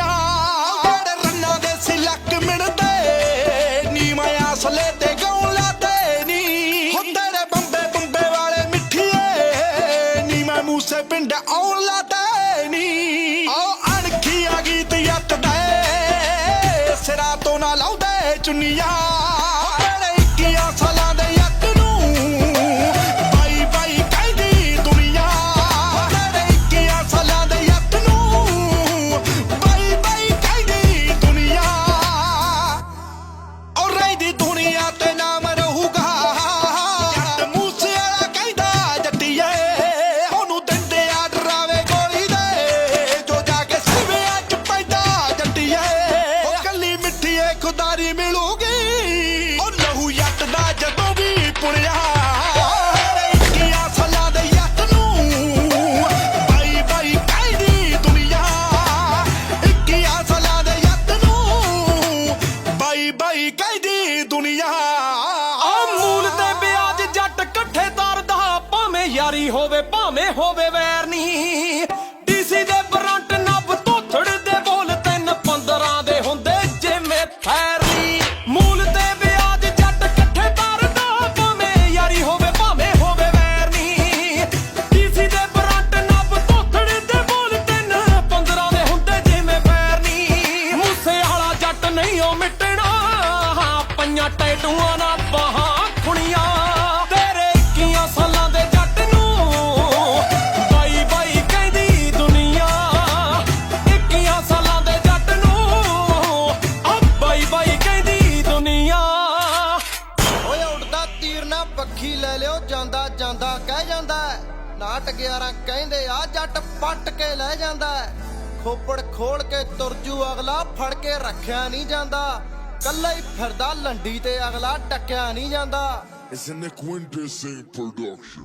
ਦੀਆਂ ਜਿਹੜੇ ਰੰਨਾਂ ਦੇ ਸਿਲਕ ਮਿਣਦੇ ਨੀ, ਮੈਂ ਆਸਲੇ ਤੇ ਗਾਉਂ ਲਾਦੇ ਨੀ। ਹੋ ਤੇਰੇ ਬੰਬੇ ਬੰਬੇ ਵਾਲੇ ਮਿੱਠੀਏ ਨੀ, ਮੈਂ ਮੂਸੇ ਪਿੰਡ ਆਉਂ ਲਾਦੇ ਨੀ। ਆਓ ਅਣਖੀ ਆ ਗੀਤ ਯੱਤ ਦੇ ਸਿਰਾਂ ਤੋਂ ਨਾ ਲਾਉਂਦੇ ਚੁੰਨੀਆਂ। ਦੁਨੀਆ। ਆ ਮੂਲ ਤੇ ਵਿਆਜ ਜੱਟ ਇਕੱਠੇ ਤਰਦਾ, ਭਾਵੇਂ ਯਾਰੀ ਹੋਵੇ, ਭਾਵੇਂ ਹੋਵੇ ਵੈਰ ਨਹੀਂ ਪਈਆਂ ਟੈਟੂਆਂ ਨਾ ਬਾਹਾਂ ਖੁਣੀਆਂ। ਤੇਰੇ 21 ਸਾਲਾਂ ਦੇ ਜੱਟ ਨੂੰ ਬਾਈ ਬਾਈ ਕਹਿੰਦੀ ਦੁਨੀਆ। 21 ਸਾਲਾਂ ਦੇ ਜੱਟ ਨੂੰ ਆ ਬਾਈ ਬਾਈ ਕਹਿੰਦੀ ਦੁਨੀਆ। ਓਏ ਉੱਡਦਾ ਤੀਰ ਨਾ ਪੱਖੀ ਲੈ ਲਿਓ, ਜਾਂਦਾ ਜਾਂਦਾ ਕਹਿ ਜਾਂਦਾ ਨਾਟ 11 ਕਹਿੰਦੇ ਆ, ਜੱਟ ਪੱਟ ਕੇ ਲੈ ਜਾਂਦਾ ਖੋਪੜ ਖੋਲ ਕੇ ਤੁਰਜੂ ਅਗਲਾ ਫੜ ਕੇ ਰੱਖਿਆ ਨਹੀਂ ਜਾਂਦਾ। ਕੱਲਾ ਹੀ ਫਿਰਦਾ ਲੰਡੀ ਤੇ ਅਗਲਾ ਟੱਕਿਆ ਨਹੀਂ ਜਾਂਦਾ It's an Equindecent production.